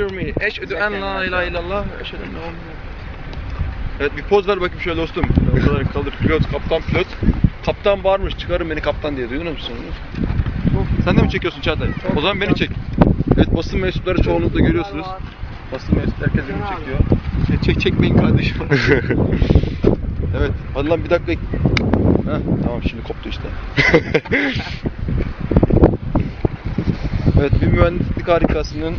me. Eşhedü en la ilahe illallah. Eşhedü enne. Evet bir poz ver bakayım şöyle dostum. Oradan kaldır pilot, kaptan pilot. Kaptan bağırmış çıkarın beni kaptan diye duydun musun? Sen de mi çekiyorsun Çağatay? O zaman beni çek. Evet basın mensupları çoğunlukla görüyorsunuz. Basın mensupları herkes beni çekiyor. Çek, çek çekmeyin kardeşim. evet hadi lan bir dakika. Heh, tamam şimdi koptu işte. evet bir mühendislik harikasının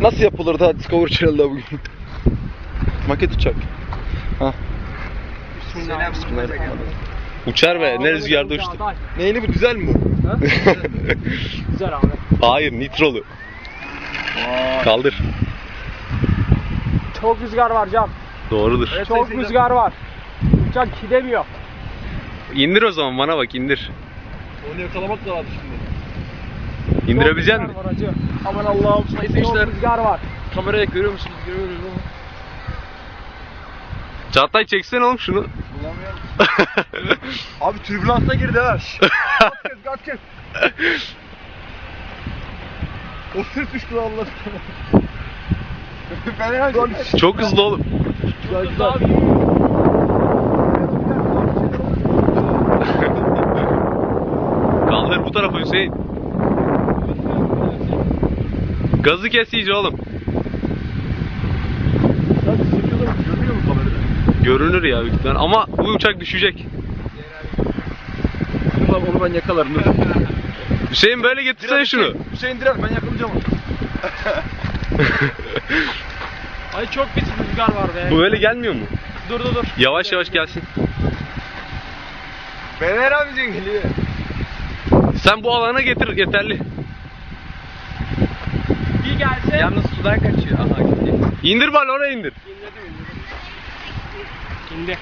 nasıl yapılır da Discovery Channel'da bugün? Maket uçak. Hah. Bismillahirrahmanirrahim. Uçar be ne rüzgarda uçtu. Neyli bu güzel mi bu? Güzel abi. Hayır nitrolu. Kaldır. Çok rüzgar var Can. Doğrudur. Çok rüzgar var. Uçak gidemiyor. İndir o zaman bana bak indir. Onu yakalamak da vardı şimdi. İndirebilecek misin? Aman Allah'ım. Sayın Çok seyirciler. rüzgar var. Kameraya görüyor musunuz? Görüyoruz ama. Çağatay çeksene oğlum şunu. Bulamıyorum. Abi türbülansa girdi ha. Kaç kez kaç kez. O sırt düştü Allah. ben herhalde. Çok hızlı oğlum. Güzel güzel. Kaldır bu tarafa Hüseyin. Gazı kes iyice oğlum. Görüyor mu kamerada? Görünür ya büyük ihtimalle. ama bu uçak düşecek. Dur lan onu ben yakalarım. Dur. Hüseyin böyle getirsene şunu. Hüseyin direr ben yakalayacağım onu. Ay çok pis rüzgar var be. Bu böyle gelmiyor mu? Dur dur dur. Yavaş yavaş gelsin. Bener amcın geliyor. Sen bu alana getir yeterli. Gelse. Yalnız sudan kaçıyor. Aha gitti. İndir bari oraya indir. İndi.